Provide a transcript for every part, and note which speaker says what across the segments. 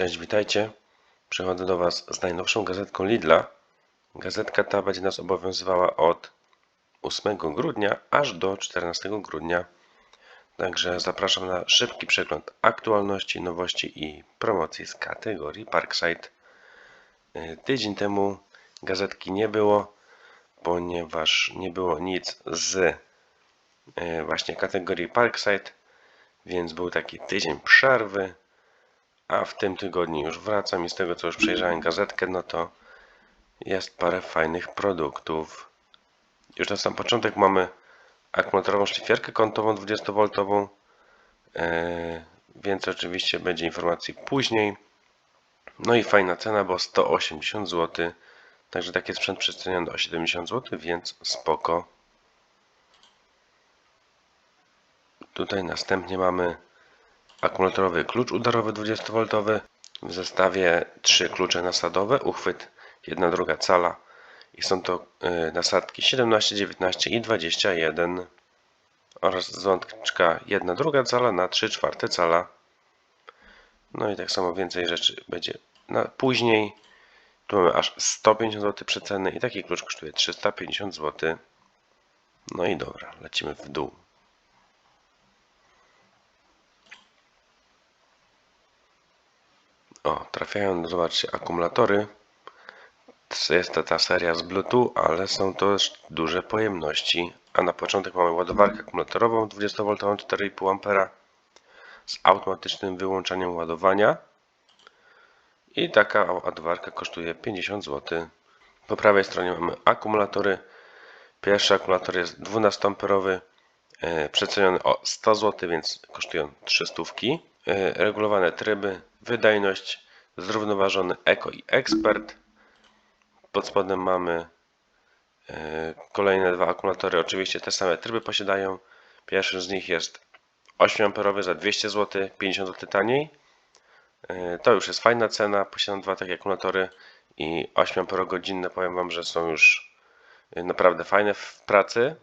Speaker 1: Cześć, witajcie. Przychodzę do Was z najnowszą gazetką Lidla. Gazetka ta będzie nas obowiązywała od 8 grudnia aż do 14 grudnia. Także zapraszam na szybki przegląd aktualności, nowości i promocji z kategorii Parkside. Y, Tydzień temu gazetki nie było, ponieważ nie było nic z y, właśnie kategorii Parkside, więc był taki tydzień przerwy. A w tym tygodniu już wracam i z tego co już przejrzałem gazetkę, no to jest parę fajnych produktów. Już na sam początek mamy akumulatorową szlifierkę kątową 20V, yy, więc oczywiście będzie informacji później. No i fajna cena, bo 180 zł. Także taki sprzęt przeceniony do 70 zł, więc spoko. Tutaj następnie mamy akumulatorowy klucz udarowy 20V. W zestawie trzy klucze nasadowe, uchwyt 1 druga cala i są to y, nasadki 17, 19 i 21 oraz ząbczka 1 druga cala na 3 czwarte cala. No i tak samo więcej rzeczy będzie na, później. Tu mamy aż 150 zł przeceny i taki klucz kosztuje 350 zł. No i dobra, lecimy w dół. O, trafiają, zobaczcie, akumulatory. Jest to ta seria z Bluetooth, ale są to duże pojemności. A na początek mamy ładowarkę akumulatorową 20V 4,5 A z automatycznym wyłączaniem ładowania. I taka ładowarka kosztuje 50 zł. Po prawej stronie mamy akumulatory. Pierwszy akumulator jest 12A, e, przeceniony o 100 zł, więc kosztują 300. E, regulowane tryby, wydajność, zrównoważony Eco i Expert. Pod spodem mamy e, kolejne dwa akumulatory. Oczywiście te same tryby posiadają. Pierwszy z nich jest 8 A za 200 zł, 50 zł taniej. E, to już jest fajna cena. Posiadam dwa takie akumulatory i 8 Ah godzinne. Powiem Wam, że są już naprawdę fajne w pracy.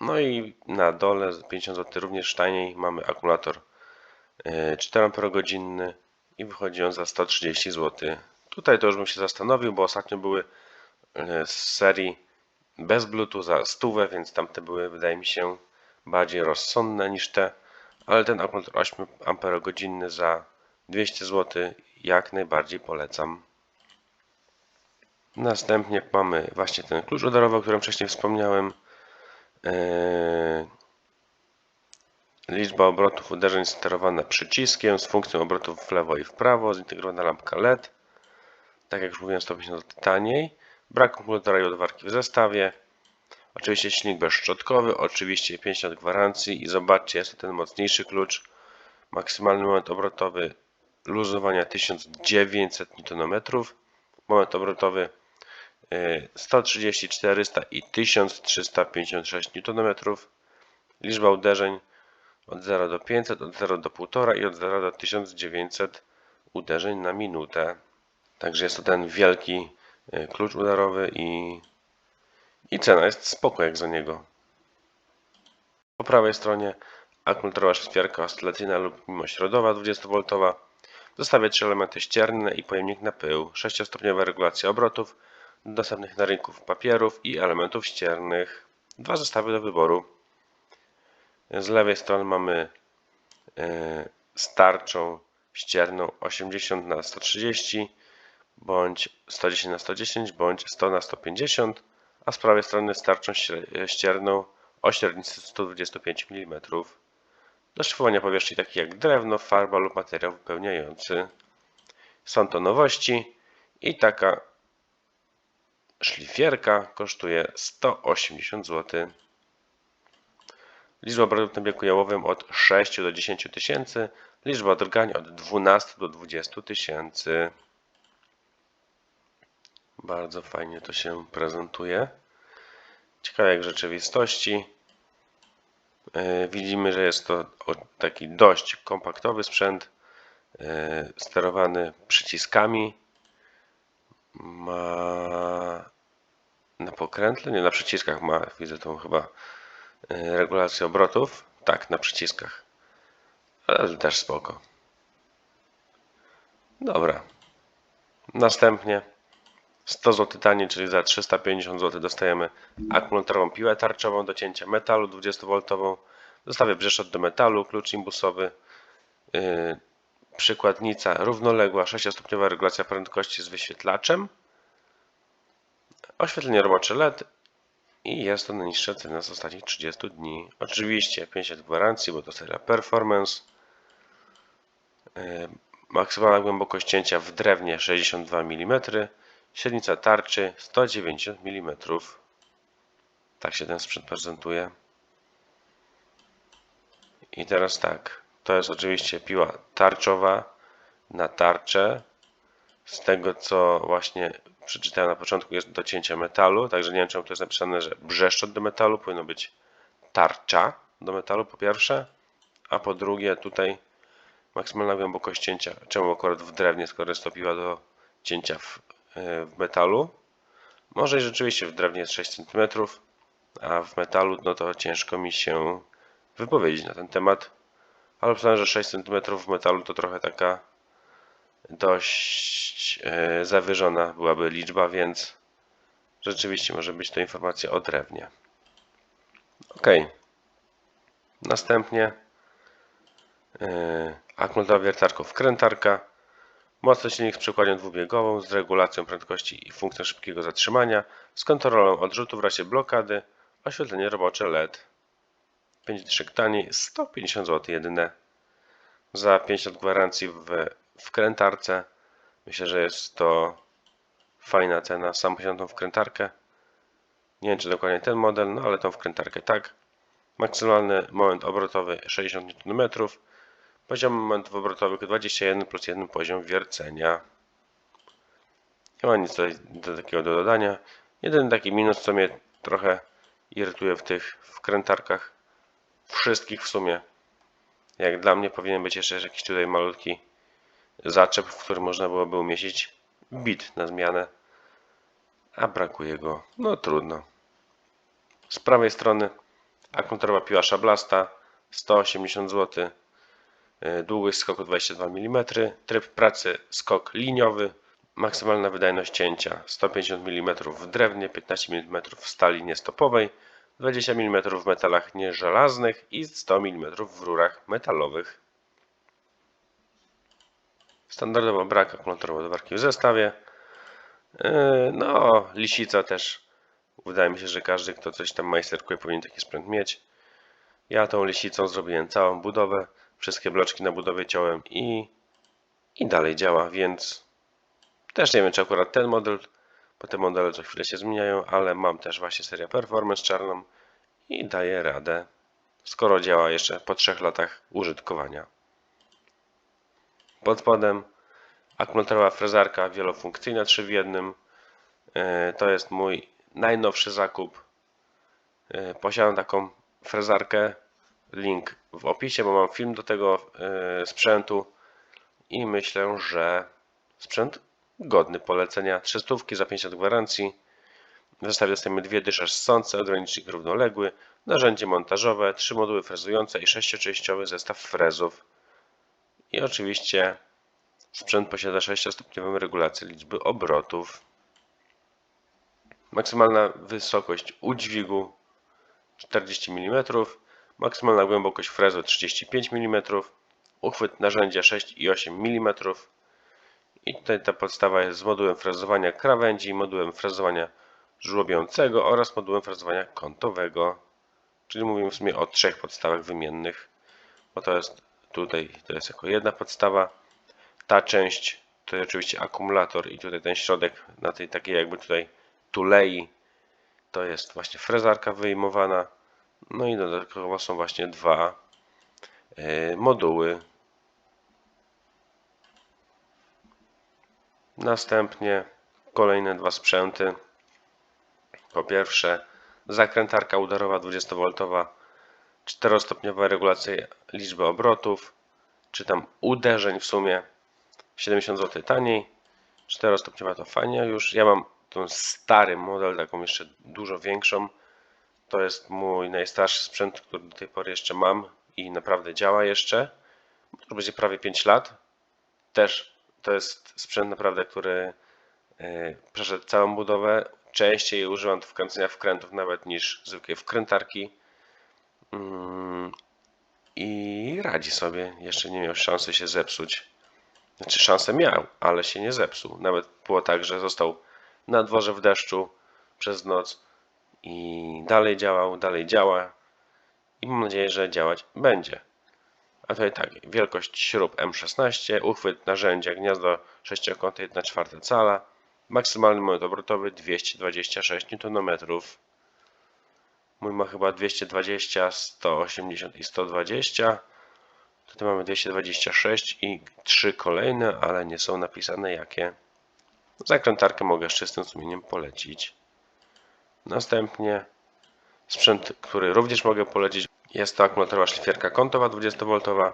Speaker 1: No i na dole 50 zł również taniej mamy akumulator 4 Ah godzinny i wychodzi on za 130 zł. Tutaj to już bym się zastanowił, bo ostatnio były z serii bez Bluetooth za 100, więc tamte były wydaje mi się bardziej rozsądne niż te, ale ten akumulator 8 Ah za 200 zł jak najbardziej polecam. Następnie mamy właśnie ten klucz udarowy, o którym wcześniej wspomniałem. Liczba obrotów uderzeń sterowana przyciskiem z funkcją obrotów w lewo i w prawo, zintegrowana lampka LED. Tak jak już mówiłem, 150 zł taniej. Brak akumulatora i ładowarki w zestawie. Oczywiście silnik bezszczotkowy, oczywiście 5 lat gwarancji i zobaczcie, jest to ten mocniejszy klucz. Maksymalny moment obrotowy luzowania 1900 Nm. Moment obrotowy 130, 400 i 1356 Nm. Liczba uderzeń od 0 do 500, od 0 do 1,5 i od 0 do 1900 uderzeń na minutę. Także jest to ten wielki y, klucz udarowy i, i cena jest spoko jak za niego. Po prawej stronie akumulatorowa szlifierka oscylacyjna lub mimośrodowa 20V. W zestawie trzy elementy ścierne i pojemnik na pył, 6-stopniowa regulacja obrotów, dostępnych na rynku papierów i elementów ściernych. Dwa zestawy do wyboru. Z lewej strony mamy e, starczą ścierną 80 na 130 bądź 110 na 110 bądź 100 na 150 a z prawej strony starczą ścierną o średnicy 125 mm do szyfrowania powierzchni takich jak drewno, farba lub materiał wypełniający. Są to nowości i taka szlifierka kosztuje 180 zł. Liczba obrotów na biegu jałowym od 6 do 10 tysięcy, liczba drgań od 12 do 20 tysięcy. Bardzo fajnie to się prezentuje. Ciekawe jak w rzeczywistości. E, widzimy, że jest to taki dość kompaktowy sprzęt, e, sterowany przyciskami. Ma na pokrętle, nie na przyciskach ma, widzę tą chyba regulację obrotów. Tak, na przyciskach. Ale też spoko. Dobra. Następnie 100 zł taniej, czyli za 350 zł dostajemy akumulatorową piłę tarczową do cięcia metalu 20V, zestawy brzeszczot do metalu, klucz imbusowy, yy, przykładnica równoległa, 6-stopniowa regulacja prędkości z wyświetlaczem, oświetlenie robocze LED i jest to najniższa cena z ostatnich 30 dni. Oczywiście 50 gwarancji, bo to seria Performance. Yy, Maksymalna głębokość cięcia w drewnie 62 mm, średnica tarczy 190 mm. Tak się ten sprzęt prezentuje. I teraz tak, to jest oczywiście piła tarczowa na tarczę. Z tego co właśnie przeczytałem na początku jest do cięcia metalu, także nie wiem czemu to jest napisane, że brzeszczot do metalu, powinno być tarcza do metalu po pierwsze, a po drugie tutaj maksymalna głębokość cięcia. Czemu akurat w drewnie, skoro jest to piła do cięcia w, e, w metalu? Może i rzeczywiście w drewnie jest 6 cm, a w metalu no to ciężko mi się wypowiedzieć na ten temat. Ale myślałem, że 6 cm w metalu to trochę taka dość e, zawyżona byłaby liczba, więc rzeczywiście może być to informacja o drewnie. Ok. Następnie yy, akumulator wiertarką wkrętarka, mocny silnik z przekładnią dwubiegową z regulacją prędkości i funkcją szybkiego zatrzymania, z kontrolą odrzutu w razie blokady, oświetlenie robocze LED. 5 dyszek taniej, 150 zł jedyne. Za 50 gwarancji w wkrętarce. Myślę, że jest to fajna cena. Sam posiadam tą wkrętarkę. Nie wiem, czy dokładnie ten model, no ale tą wkrętarkę tak. Maksymalny moment obrotowy 60 Nm. Poziom momentów obrotowych 21 plus 1 poziom wiercenia. Ma nic tutaj do takiego do dodania. Jeden taki minus, co mnie trochę irytuje w tych wkrętarkach. Wszystkich w sumie. Jak dla mnie powinien być jeszcze jakiś tutaj malutki zaczep, w którym można byłoby umieścić bit na zmianę. A brakuje go. No trudno. Z prawej strony akumulatorowa piła szablasta 180 zł E, długość skoku 22 mm, tryb pracy skok liniowy, maksymalna wydajność cięcia 150 mm w drewnie, 15 mm w stali niestopowej, 20 mm w metalach nieżelaznych i 100 mm w rurach metalowych. Standardowo brak akumulatora ładowarki w zestawie. E, no, lisica też. Wydaje mi się, że każdy, kto coś tam majsterkuje, powinien taki sprzęt mieć. Ja tą lisicą zrobiłem całą budowę wszystkie bloczki na budowie ciąłem i, i dalej działa, więc też nie wiem, czy akurat ten model, bo te modele co chwilę się zmieniają, ale mam też właśnie serię Performance czarną i daje radę, skoro działa jeszcze po trzech latach użytkowania. Pod spodem akumulatorowa frezarka wielofunkcyjna 3 w jednym. E, to jest mój najnowszy zakup. E, posiadam taką frezarkę link w opisie, bo mam film do tego e, sprzętu i myślę, że sprzęt godny polecenia. 300 za 50 gwarancji. W zestawie dostajemy dwie dysze ssące, ogranicznik równoległy, narzędzie montażowe, trzy moduły frezujące i sześcioczęściowy zestaw frezów. I oczywiście sprzęt posiada 6-stopniową regulację liczby obrotów. Maksymalna wysokość udźwigu 40 mm, maksymalna głębokość frezu 35 mm, uchwyt narzędzia 6 i 8 mm i tutaj ta podstawa jest z modułem frezowania krawędzi, modułem frezowania żłobiącego oraz modułem frezowania kątowego. Czyli mówimy w sumie o trzech podstawach wymiennych, bo to jest tutaj to jest jako jedna podstawa. Ta część to jest oczywiście akumulator i tutaj ten środek na tej takiej jakby tutaj tulei to jest właśnie frezarka wyjmowana. No i dodatkowo są właśnie dwa e, moduły. Następnie kolejne dwa sprzęty. Po pierwsze zakrętarka udarowa 20V, 4-stopniowa regulacja liczby obrotów, czy tam uderzeń w sumie 70 zł taniej. 4-stopniowa to fajnie już. Ja mam ten stary model, taką jeszcze dużo większą to jest mój najstarszy sprzęt, który do tej pory jeszcze mam i naprawdę działa jeszcze. To będzie prawie 5 lat. Też to jest sprzęt naprawdę, który yy, przeszedł całą budowę. Częściej używam do wkręcenia wkrętów nawet niż zwykłej wkrętarki. Mm, I radzi sobie. Jeszcze nie miał szansy się zepsuć. Znaczy szansę miał, ale się nie zepsuł. Nawet było tak, że został na dworze w deszczu przez noc i dalej działał, dalej działa i mam nadzieję, że działać będzie. A tutaj tak, wielkość śrub M16, uchwyt narzędzia, gniazdo sześciokątne 1 czwarta cala, maksymalny moment obrotowy 226 Nm. Mój ma chyba 220, 180 i 120. Tutaj mamy 226 i trzy kolejne, ale nie są napisane jakie. Zakrętarkę mogę z czystym sumieniem polecić. Następnie sprzęt, który również mogę polecić, jest to akumulatorowa szlifierka kątowa 20V,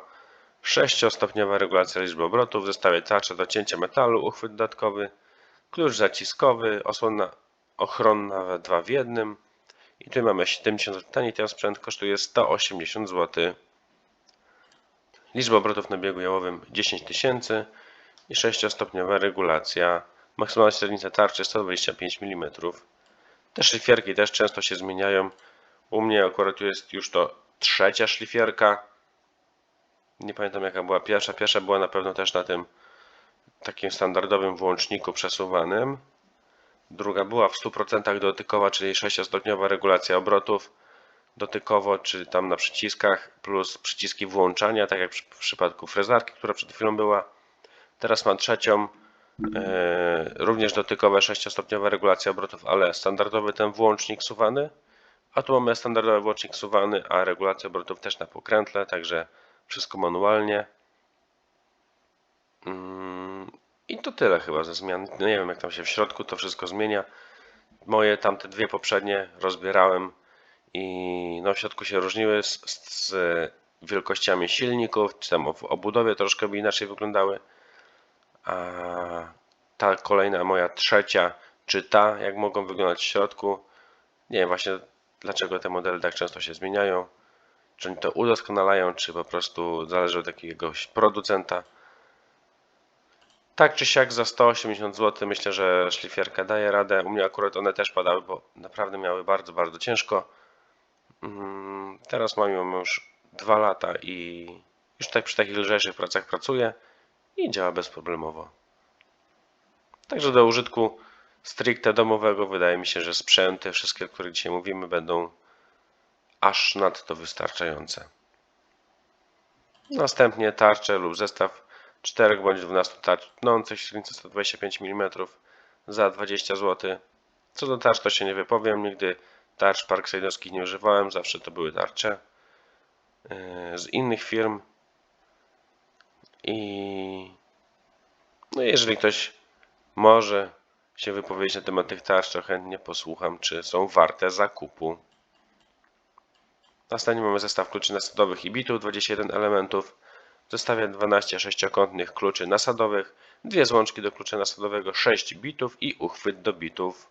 Speaker 1: 6-stopniowa regulacja liczby obrotów, w zestawie tarcza do cięcia metalu, uchwyt dodatkowy, klucz zaciskowy, osłona ochronna we 2 w jednym. I tu mamy 70 zł taniej, ten sprzęt kosztuje 180 zł. Liczba obrotów na biegu jałowym 10 tysięcy i 6-stopniowa regulacja. Maksymalna średnica tarczy 125 mm. Te szlifierki też często się zmieniają. U mnie akurat jest już to trzecia szlifierka. Nie pamiętam jaka była pierwsza. Pierwsza była na pewno też na tym takim standardowym włączniku przesuwanym. Druga była w 100% dotykowa, czyli 6-stopniowa regulacja obrotów dotykowo, czy tam na przyciskach, plus przyciski włączania, tak jak w przypadku frezarki, która przed chwilą była. Teraz mam trzecią, yy, również dotykowe 6-stopniowa regulacja obrotów, ale standardowy ten włącznik suwany. A tu mamy standardowy włącznik suwany, a regulacja obrotów też na pokrętle, także wszystko manualnie. Mm, I to tyle chyba ze zmian. No nie wiem jak tam się w środku to wszystko zmienia. Moje tamte dwie poprzednie rozbierałem i no w środku się różniły z, z wielkościami silników, czy tam w obudowie troszkę by inaczej wyglądały. A ta kolejna moja trzecia, czy ta, jak mogą wyglądać w środku. Nie wiem właśnie dlaczego te modele tak często się zmieniają. Czy oni to udoskonalają, czy po prostu zależy od jakiegoś producenta. Tak czy siak za 180 zł myślę, że szlifierka daje radę. U mnie akurat one też padały, bo naprawdę miały bardzo, bardzo ciężko. Mm, Teraz mam ją już 2 lata i już tak przy takich lżejszych pracach pracuję i działa bezproblemowo. Także do użytku stricte domowego wydaje mi się, że sprzęty, wszystkie, o których dzisiaj mówimy, będą aż nadto wystarczające. Następnie tarcze lub zestaw 4 bądź 12 tarcz tnących średnicą 125 mm za 20 zł. Co do tarcz to się nie wypowiem, nigdy tarcz parksajdowskich nie używałem, zawsze to były tarcze yy, z innych firm. I no jeżeli ktoś może się wypowiedzieć na temat tych tarcz, to chętnie posłucham, czy są warte zakupu. Następnie mamy zestaw kluczy nasadowych i bitów, 21 elementów. W zestawie 12 sześciokątnych kluczy nasadowych, dwie złączki do klucza nasadowego, 6 bitów i uchwyt do bitów.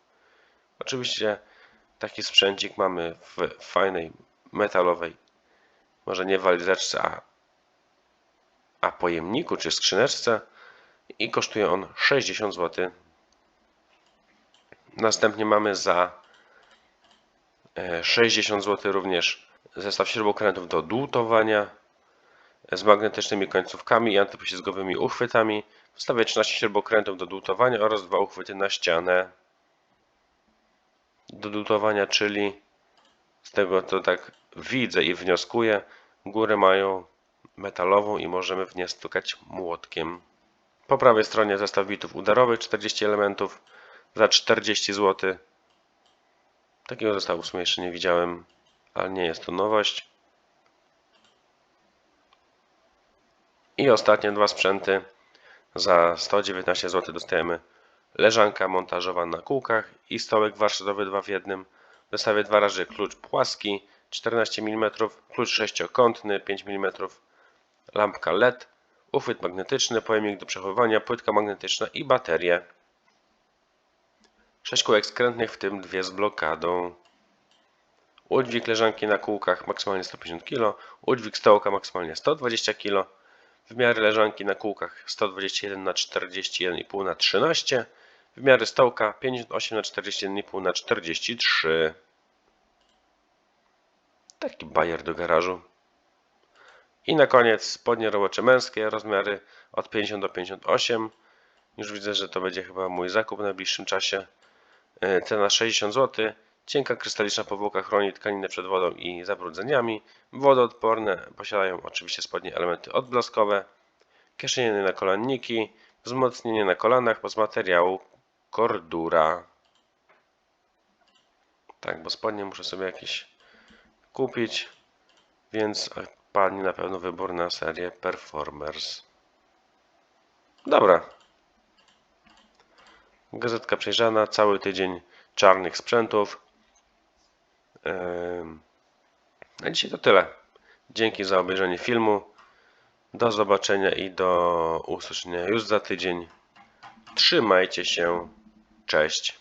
Speaker 1: Oczywiście taki sprzęcik mamy w fajnej metalowej, może nie walizeczce, a, a pojemniku czy skrzyneczce i kosztuje on 60 zł. Następnie mamy za e, 60 zł również zestaw śrubokrętów do dłutowania z magnetycznymi końcówkami i antypoślizgowymi uchwytami. W zestawie 13 śrubokrętów do dłutowania oraz dwa uchwyty na ścianę do dłutowania, czyli z tego to tak widzę i wnioskuję, górę mają metalową i możemy w nie stukać młotkiem. Po prawej stronie zestaw bitów udarowych 40 elementów za 40 zł. Takiego zestawu w sumie jeszcze nie widziałem, ale nie jest to nowość. I ostatnie dwa sprzęty za 119 zł dostajemy leżanka montażowa na kółkach i stołek warsztatowy 2 w jednym. W zestawie dwa razy klucz płaski 14 mm, klucz sześciokątny 5 mm, lampka LED, uchwyt magnetyczny, pojemnik do przechowywania, płytka magnetyczna i baterie. 6 kółek skrętnych, w tym dwie z blokadą. Udźwig leżanki na kółkach maksymalnie 150 kg, udźwig stołka maksymalnie 120 kg. Wymiary leżanki na kółkach 121 na 41,5 na 13. Wymiary stołka 58 na 41,5 na 43. Taki bajer do garażu. I na koniec spodnie robocze męskie, rozmiary od 50 do 58. Już widzę, że to będzie chyba mój zakup w najbliższym czasie. E, Cena 60 zł. Cienka krystaliczna powłoka chroni tkaninę przed wodą i zabrudzeniami. Wodoodporne. Posiadają oczywiście spodnie elementy odblaskowe. Kieszenie na kolanniki. Wzmocnienie na kolanach z materiału kordura. Tak, bo spodnie muszę sobie jakieś kupić. Więc padnie na pewno wybór na serię Performers. Dobra. Gazetka przejrzana, cały tydzień czarnych sprzętów. Na dzisiaj to tyle. Dzięki za obejrzenie filmu. Do zobaczenia i do usłyszenia już za tydzień. Trzymajcie się. Cześć.